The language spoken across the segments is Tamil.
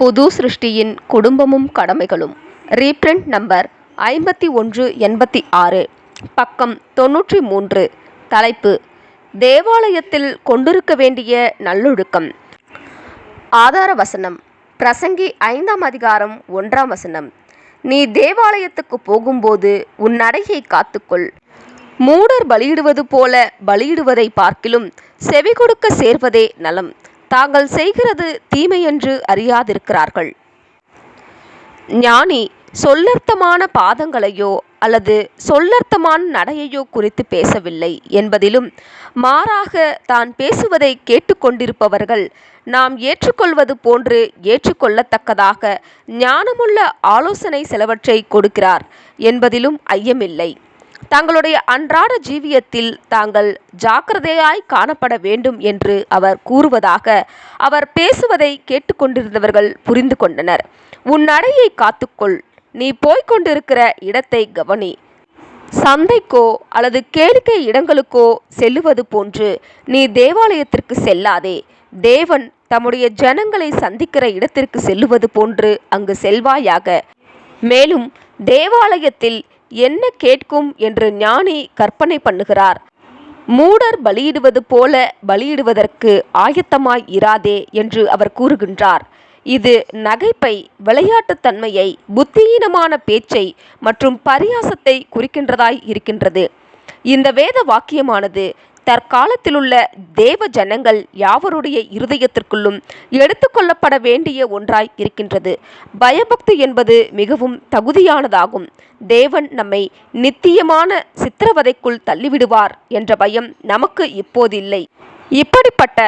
புது சிருஷ்டியின் குடும்பமும் கடமைகளும். ரீப்ரிண்ட் நம்பர் ஐம்பத்தி ஒன்று எண்பத்தி ஆறு. பக்கம் தொன்னூற்றி மூன்று. தலைப்பு தேவாலயத்தில் கொண்டிருக்க வேண்டிய நல்லொழுக்கம். ஆதார வசனம் பிரசங்கி ஐந்தாம் அதிகாரம் ஒன்றாம் வசனம். நீ தேவாலயத்துக்கு போகும்போது உன் நடையை காத்துக்கொள். மூடர் பலியிடுவது போல பலியிடுவதை பார்க்கிலும் செவி கொடுக்க சேர்வதே நலம். தாங்கள் செய்கிறது தீமையென்று அறியாதிருக்கிறார்கள். ஞானி சொல்லர்த்தமான பாதங்களையோ அல்லது சொல்லர்த்தமான நடையையோ குறித்து பேசவில்லை என்பதிலும் மாறாக தான் பேசுவதை கேட்டுக்கொண்டிருப்பவர்கள் நாம் ஏற்றுக்கொள்வது போன்று ஏற்றுக்கொள்ளத்தக்கதாக ஞானமுள்ள ஆலோசனை சிலவற்றை கொடுக்கிறார் என்பதிலும் ஐயமில்லை. தங்களுடைய அன்றாட ஜீவியத்தில் தாங்கள் ஜாக்கிரதையாய் காணப்பட வேண்டும் என்று அவர் கூறுவதாக அவர் பேசுவதை கேட்டுக்கொண்டிருந்தவர்கள் புரிந்து கொண்டனர். உன் நடையை காத்துக்கொள். நீ போய்க் கொண்டிருக்கிற இடத்தை கவனி. சந்தைக்கோ அல்லது கேளிக்கை இடங்களுக்கோ செல்லுவது போன்று நீ தேவாலயத்திற்கு செல்லாதே. தேவன் தம்முடைய ஜனங்களை சந்திக்கிற இடத்திற்கு செல்லுவது போன்று அங்கு செல்வாயாக. மேலும் தேவாலயத்தில் என்ன கேட்கும் என்று ஞானி கற்பனை பண்ணுகிறார். மூடர் பலியிடுவது போல பலியிடுவதற்கு ஆயத்தமாய் இராதே என்று அவர் கூறுகின்றார். இது நகைப்பை விளையாட்டுத்தன்மையை புத்தியீனமான பேச்சை மற்றும் பரியாசத்தை குறிக்கின்றதாய் இருக்கின்றது. இந்த வேத வாக்கியமானது தற்காலத்திலுள்ள தேவ ஜனங்கள் யாவருடைய இருதயத்திற்குள்ளும் எடுத்துக்கொள்ளப்பட வேண்டிய ஒன்றாய் இருக்கின்றது. பயபக்தி என்பது மிகவும் தகுதியானதாகும். தேவன் நம்மை நித்தியமான சித்திரவதைக்குள் தள்ளிவிடுவார் என்ற பயம் நமக்கு இப்போதில்லை. இப்படிப்பட்ட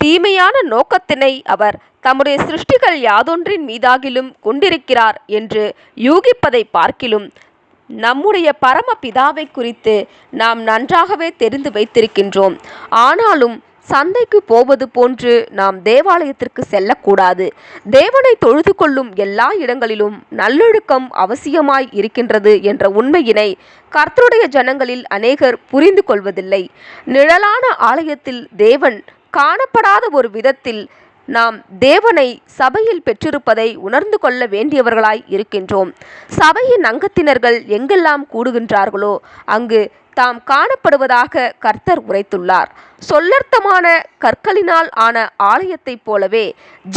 தீமையான நோக்கத்தினை அவர் தம்முடைய சிருஷ்டிகள் யாதொன்றின் மீதாகிலும் கொண்டிருக்கிறார் என்று யூகிப்பதை பார்க்கிலும் நம்முடைய பரமபிதாவை குறித்து நாம் நன்றாகவே தெரிந்து வைத்திருக்கின்றோம். ஆனாலும் சந்தைக்கு போவது போன்று நாம் தேவாலயத்திற்கு செல்லக்கூடாது. தேவனை தொழுது கொள்ளும் எல்லா இடங்களிலும் நல்லொழுக்கம் அவசியமாய் இருக்கின்றது என்ற உண்மையினை கர்த்தருடைய ஜனங்களில் அநேகர் புரிந்து கொள்வதில்லை. நிழலான ஆலயத்தில் தேவன் காணப்படாத ஒரு விதத்தில் நாம் தேவனை சபையில் பெற்றிருப்பதை உணர்ந்து கொள்ள வேண்டியவர்களாய் இருக்கின்றோம். சபையின் அங்கத்தினர்கள் எங்கெல்லாம் கூடுகின்றார்களோ அங்கு தாம் காணப்படுவதாக கர்த்தர் உரைத்துள்ளார். சொல்லர்த்தமான கற்களினால் ஆன ஆலயத்தைப் போலவே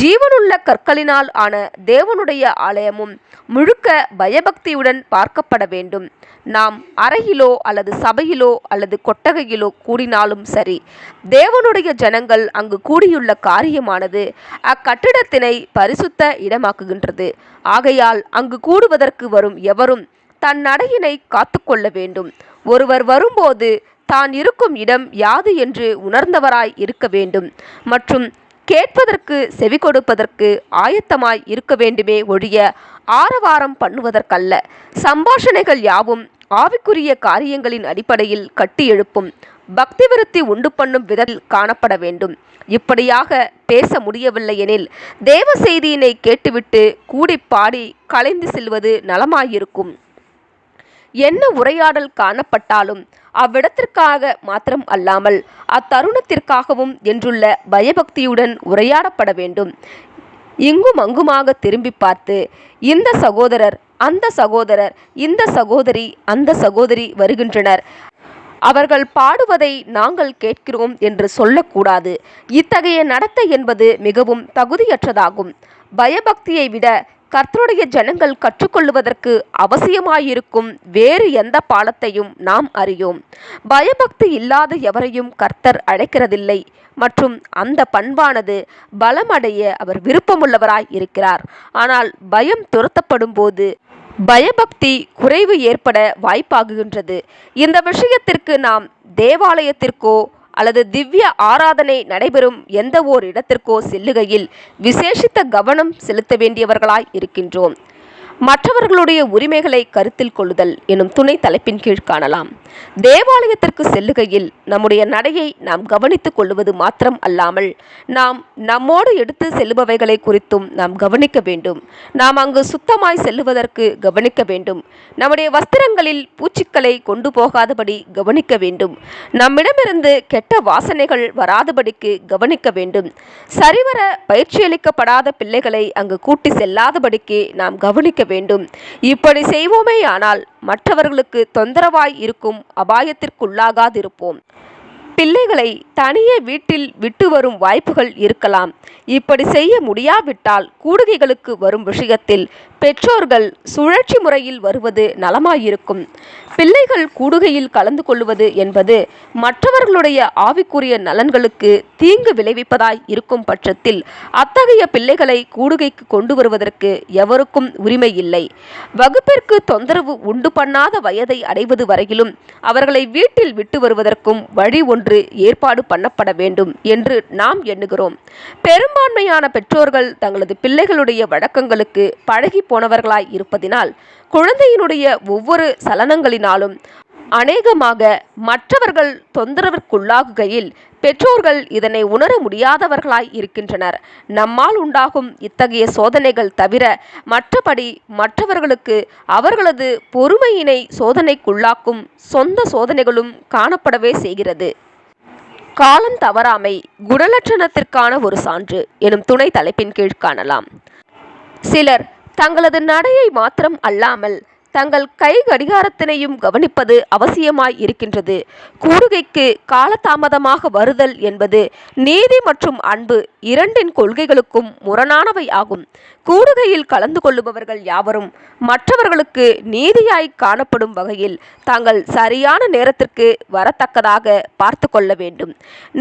ஜீவனுள்ள கற்களினால் ஆன தேவனுடைய ஆலயமும் முழுக்க பயபக்தியுடன் பார்க்கப்பட வேண்டும். நாம் அறையிலோ அல்லது சபையிலோ அல்லது கொட்டகையிலோ கூடினாலும் சரி தேவனுடைய ஜனங்கள் அங்கு கூடியுள்ள காரியமானது அக்கட்டிடத்தினை பரிசுத்த இடமாக்குகின்றது. ஆகையால் அங்கு கூடுவதற்கு வரும் எவரும் தன் நடையினை காத்துக்கொள்ள வேண்டும். ஒருவர் வரும்போது தான் இருக்கும் இடம் யாது என்று உணர்ந்தவராய் இருக்க வேண்டும். மற்றும் கேட்பதற்கு செவி கொடுப்பதற்கு ஆயத்தமாய் இருக்க வேண்டுமே ஒழிய ஆரவாரம் பண்ணுவதற்கல்ல. சம்பாஷணைகள் யாவும் ஆவிக்குரிய காரியங்களின் அடிப்படையில் கட்டி எழுப்பும். பக்தி விருத்தி உண்டு பண்ணும் விதத்தில் காணப்பட வேண்டும். இப்படியாக பேச முடியவில்லை எனில் தேவ செய்தியினை கேட்டுவிட்டு கூடி பாடி கலைந்து செல்வது நலமாயிருக்கும். என்ன உரையாடல் காணப்பட்டாலும் அவ்விடத்திற்காக மாத்திரம் அல்லாமல் அத்தருணத்திற்காகவும் என்றுள்ள பயபக்தியுடன் உரையாடப்பட வேண்டும். இங்கும் அங்குமாக திரும்பி பார்த்து இந்த சகோதரர் அந்த சகோதரர் இந்த சகோதரி அந்த சகோதரி வருகின்றனர். அவர்கள் பாடுவதை நாங்கள் கேட்கிறோம் என்று சொல்லக்கூடாது. இத்தகைய நடத்தை என்பது மிகவும் தகுதியற்றதாகும். பயபக்தியை விட கர்த்தருடைய ஜனங்கள் கற்றுக்கொள்வதற்கு அவசியமாயிருக்கும் வேறு எந்த பாலத்தையும் நாம் அறியோம். பயபக்தி இல்லாத எவரையும் கர்த்தர் அழைக்கிறதில்லை. மற்றும் அந்த பண்பானது பலமடைய அவர் விருப்பமுள்ளவராய் இருக்கிறார். ஆனால் பயம் துரத்தப்படும் போது பயபக்தி குறைவு ஏற்பட வாய்ப்பாகுகின்றது. இந்த விஷயத்திற்கு நாம் தேவாலயத்திற்கோ அல்லது திவ்ய ஆராதனை நடைபெறும் எந்த ஓர் இடத்திற்கோ செல்லுகையில் விசேஷித்த கவனம் செலுத்த வேண்டியவர்களாய் இருக்கின்றோம். மற்றவர்களுடைய உரிமைகளை கருத்தில் கொள்ளுதல் எனும் துணை தலைப்பின் கீழ் காணலாம். தேவாலயத்திற்கு செல்லுகையில் நம்முடைய நடையை நாம் கவனித்துக் கொள்வது மாத்திரம் அல்லாமல் நாம் நம்மோடு எடுத்து செல்லுபவைகளை குறித்தும் நாம் கவனிக்க வேண்டும். நாம் அங்கு சுத்தமாய் செல்லுவதற்கு கவனிக்க வேண்டும். நம்முடைய வஸ்திரங்களில் பூச்சிக்களை கொண்டு போகாதபடி கவனிக்க வேண்டும். நம்மிடமிருந்து கெட்ட வாசனைகள் வராதபடிக்கு கவனிக்க வேண்டும். சரிவர பயிற்சியளிக்கப்படாத பிள்ளைகளை அங்கு கூட்டி செல்லாதபடிக்கு நாம் கவனிக்க வேண்டும். இப்படி செய்வோமேயானால் மற்றவர்களுக்கு தொந்தரவாய் இருக்கும் அபாயத்திற்குள்ளாகாதிருப்போம். பிள்ளைகளை தனியே வீட்டில் விட்டு வரும் வாய்ப்புகள் இருக்கலாம். இப்படி செய்ய முடியாவிட்டால் கூடுகைகளுக்கு வரும் விஷயத்தில் பெற்றோர்கள் சுழற்சி முறையில் வருவது நலமாயிருக்கும். பிள்ளைகள் கூடுகையில் கலந்து கொள்வது என்பது மற்றவர்களுடைய ஆவிக்குரிய நலன்களுக்கு தீங்கு விளைவிப்பதாய் இருக்கும் பட்சத்தில் அத்தகைய பிள்ளைகளை கூடுகைக்கு கொண்டு வருவதற்கு எவருக்கும் உரிமை இல்லை. வகுப்பிற்கு தொந்தரவு உண்டு பண்ணாத வயதை அடைவது வரையிலும் அவர்களை வீட்டில் விட்டு வருவதற்கும் வழி ஒன்று ஏற்பாடு பண்ணப்பட வேண்டும் என்று நாம் எண்ணுகிறோம். பெரும்பான்மையான பெற்றோர்கள் தங்களது பிள்ளைகளுடைய வழக்கங்களுக்கு பழகி போனவர்களாய் இருப்பதினால் குழந்தையினுடைய ஒவ்வொரு சலனங்களினாலும் அநேகமாக மற்றவர்கள் தொந்தரவிற்குள்ளாகுகையில் பெற்றோர்கள் இதனை உணர முடியாதவர்களாய் இருக்கின்றனர். நம்மால் உண்டாகும் இத்தகைய சோதனைகள் தவிர மற்றபடி மற்றவர்களுக்கு அவர்களது பொறுமையினை சோதனைக்குள்ளாக்கும் சொந்த சோதனைகளும் காணப்படவே செய்கிறது. காலம் தவறாமை குணலட்சணத்திற்கான ஒரு சான்று எனும் துணை தலைப்பின் கீழ் காணலாம். சிலர் தங்களது நடையை மாத்திரம் அல்லாமல் தங்கள் கை கடிகாரத்தினையும் கவனிப்பது அவசியமாய் இருக்கின்றது. கூடுகைக்கு காலதாமதமாக வருதல் என்பது நீதி மற்றும் அன்பு இரண்டின் கொள்கைகளுக்கும் முரணானவை ஆகும். கூடுகையில் கலந்து கொள்ளுபவர்கள் யாவரும் மற்றவர்களுக்கு நீதியாய் காணப்படும் வகையில் தாங்கள் சரியான நேரத்திற்கு வரத்தக்கதாக பார்த்து கொள்ள வேண்டும்.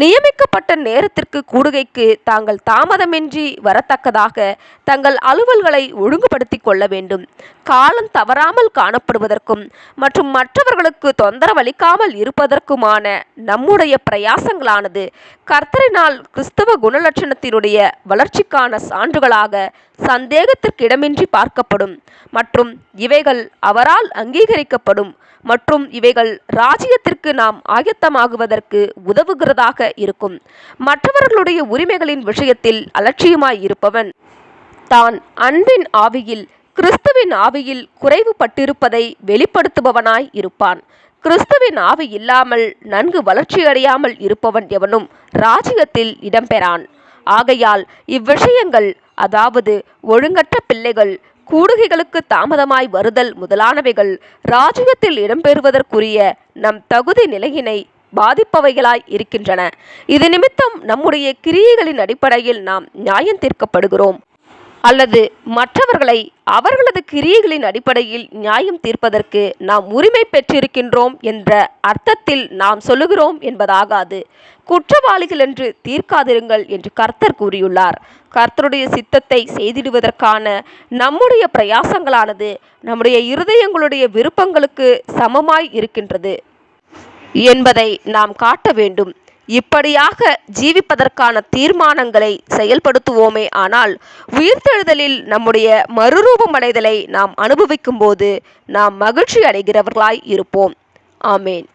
நியமிக்கப்பட்ட நேரத்திற்கு கூடுகைக்கு தாங்கள் தாமதமின்றி வரத்தக்கதாக தங்கள் அலுவல்களை ஒழுங்குபடுத்தி கொள்ள வேண்டும். காலம் தவறாமல் காணப்படுவதற்கும் மற்றும் மற்றவர்களுக்கு தொந்தரவளிக்காமல் இருப்பதற்குமான நம்முடைய பிரயாசங்களானது கர்த்தரினால் கிறிஸ்தவ குணலட்சணத்தினுடைய வளர்ச்சிக்கான சான்றுகளாக சந்தேகத்திற்கு இடமின்றி பார்க்கப்படும். மற்றும் இவைகள் அவரால் அங்கீகரிக்கப்படும். மற்றும் இவைகள் ராஜ்யத்திற்கு நாம் ஆயத்தமாகுவதற்கு உதவுகிறதாக இருக்கும். மற்றவர்களுடைய உரிமைகளின் விஷயத்தில் அலட்சியமாய் இருப்பவன் தான் அன்பின் ஆவியில் கிறிஸ்துவின் ஆவியில் குறைவுபட்டிருப்பதை வெளிப்படுத்துபவனாய் இருப்பான். கிறிஸ்துவின் ஆவி இல்லாமல் நன்கு வளர்ச்சியடையாமல் இருப்பவன் எவனும் ராஜ்யத்தில் இடம்பெறான். ஆகையால் இவ்விஷயங்கள் அதாவது ஒழுங்கற்ற பிள்ளைகள் கூடுகைகளுக்கு தாமதமாய் வருதல் முதலானவைகள் ராஜ்யத்தில் இடம்பெறுவதற்குரிய நம் தகுதி நிலையினை பாதிப்பவைகளாய் இருக்கின்றன. இது நிமித்தம் நம்முடைய கிரியைகளின் அடிப்படையில் நாம் நியாயம் தீர்க்கப்படுகிறோம். அல்லது மற்றவர்களை அவர்களது கிரியைகளின் அடிப்படையில் நியாயம் தீர்ப்பதற்கு நாம் உரிமை பெற்றிருக்கின்றோம் என்ற அர்த்தத்தில் நாம் சொல்லுகிறோம் என்பதாகாது. குற்றவாளிகள் என்று தீர்க்காதிருங்கள் என்று கர்த்தர் கூறியுள்ளார். கர்த்தருடைய சித்தத்தை செய்திடுவதற்கான நம்முடைய பிரயாசங்களானது நம்முடைய இருதயங்களுடைய விருப்பங்களுக்கு சமமாய் இருக்கின்றது என்பதை நாம் காட்ட வேண்டும். இப்படியாக ஜீவிப்பதற்கான தீர்மானங்களை செயல்படுத்துவோமே ஆனால் உயிர்த்தெழுதலில் நம்முடைய மறுரூபமடைதலை நாம் அனுபவிக்கும்போது நாம் மகிழ்ச்சி அடைகிறவர்களாய் இருப்போம். ஆமேன்.